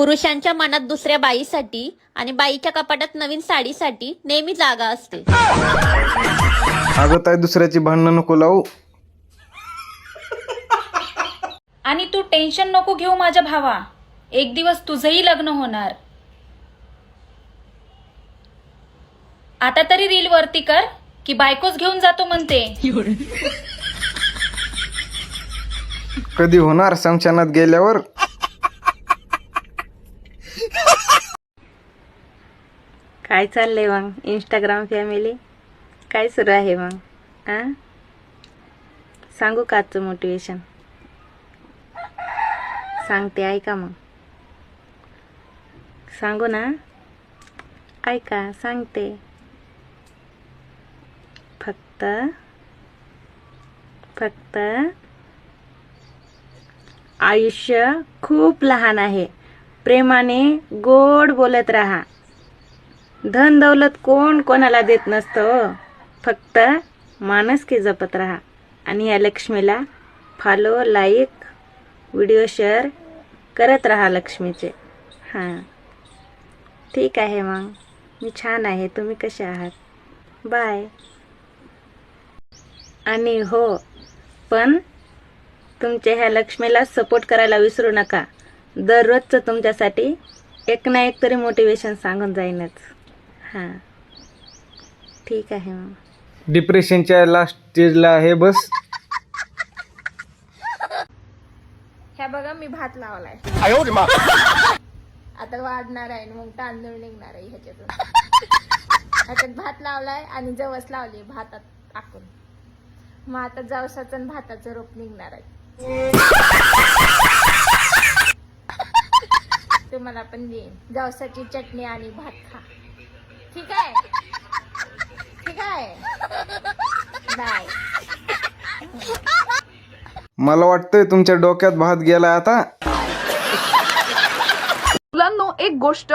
पुरुषांच्या मनात दुसऱ्या बाईसाठी आणि बाईच्या कपाटात नवीन साडीसाठी नेहमी जागा असते. अगं ताई दुसऱ्याची भांडणं नको लावू. आणि तू टेन्शन नको घेऊ माझ्या भावा. एक दिवस तुझंही लग्न होणार. आता तरी रील वरती कर की बायकोच घेऊन जातो म्हणते. कधी होणार समशानात गेल्यावर? काय चाललंय मग? इंस्टाग्राम फॅमिली काय सुरू आहे मग? आ? सांगू का आजचं मोटिवेशन सांगते ऐका मग. सांगू ना? ऐका सांगते. फक्त फक्त आयुष्य खूप लहान आहे. प्रेमाने गोड बोलत राहा. धन दौलत कोण कोणाला देत नसतं हो. फक्त माणस की जपत राहा. आणि या लक्ष्मीला फॉलो लाईक व्हिडिओ शेअर करत राहा लक्ष्मीचे. हां. ठीक आहे मग. मी छान आहे. तुम्ही कसे आहात? बाय आणि हो पण तुमच्या ह्या लक्ष्मीला सपोर्ट करायला विसरू नका. दररोजचं तुमच्यासाठी एक ना एक तरी मोटिवेशन सांगून जाईनच. हां. ठीक आहे मग डिप्रेशनच्या लास्ट स्टेजला आहे बस. ह्या बघा मी भात लावलाय. आता वाढणार आहे मग तांदूळ निघणार आहे ह्याच्यातून. ह्याच्यात भात लावलाय आणि जवस लावली भातात टाकून. मग आता जवसाचं आणि भाताचं रोप निघणार आहे. तुम्हाला पण देईन. जवसाची चटणी आणि भात खा. ठीक आहे. ठीक आहे. बाय मला वाटतंय तुमच्या डोक्यात भात गेला आता. मुलांनो एक गोष्ट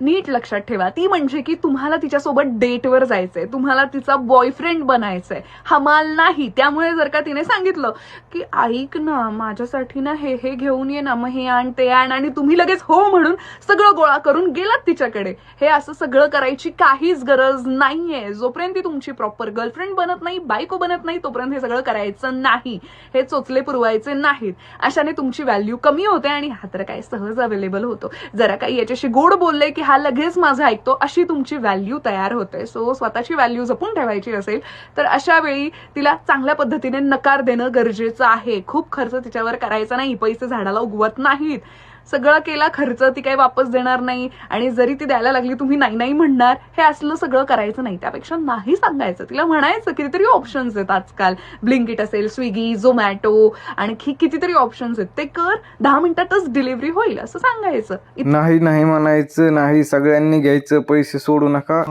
नीट लक्षात ठेवा. ती म्हणजे की तुम्हाला तिच्यासोबत डेटवर जायचंय. तुम्हाला तिचा बॉयफ्रेंड बनायचंय. हमाल नाही. त्यामुळे जर का तिने सांगितलं की ऐक ना माझ्यासाठी ना हे हे घेऊन ये ना मग हे आण ते आण. आणि तुम्ही लगेच हो म्हणून सगळं गोळा करून गेलात तिच्याकडे. हे असं सगळं करायची काहीच गरज नाहीये. जोपर्यंत ती तुमची प्रॉपर गर्लफ्रेंड बनत नाही बायको बनत नाही तोपर्यंत हे सगळं करायचं नाही. हे चोचले पुरवायचे नाहीत. अशाने तुमची व्हॅल्यू कमी होते आणि हा तर काय सहज अवेलेबल होतो. जरा काही याच्याशी गोड बोलले की हा लगेच माझा ऐकतो अशी तुमची व्हॅल्यू तयार होते. सो स्वतःची व्हॅल्यू जपून ठेवायची असेल तर अशा वेळी तिला चांगल्या पद्धतीने नकार देणं गरजेचं आहे. खूप खर्च तिच्यावर करायचा नाही पैसे झाडाला उगवत नाहीत. सगळं केला खर्च ती काही वापस देणार नाही आणि जरी ती द्यायला लागली तुम्ही नाही नाही म्हणणार हे असलं सगळं करायचं नाही. त्यापेक्षा नाही सांगायचं. तिला म्हणायचं कितीतरी ऑप्शन्स आहेत आजकाल. ब्लिंकिट असेल स्विगी झोमॅटो आणखी कितीतरी ऑप्शन्स आहेत. ते कर दहा मिनिटातच डिलिव्हरी होईल असं सांगायचं. नाही नाही म्हणायचं नाही सगळ्यांनी घ्यायचं पैसे सोडू नका.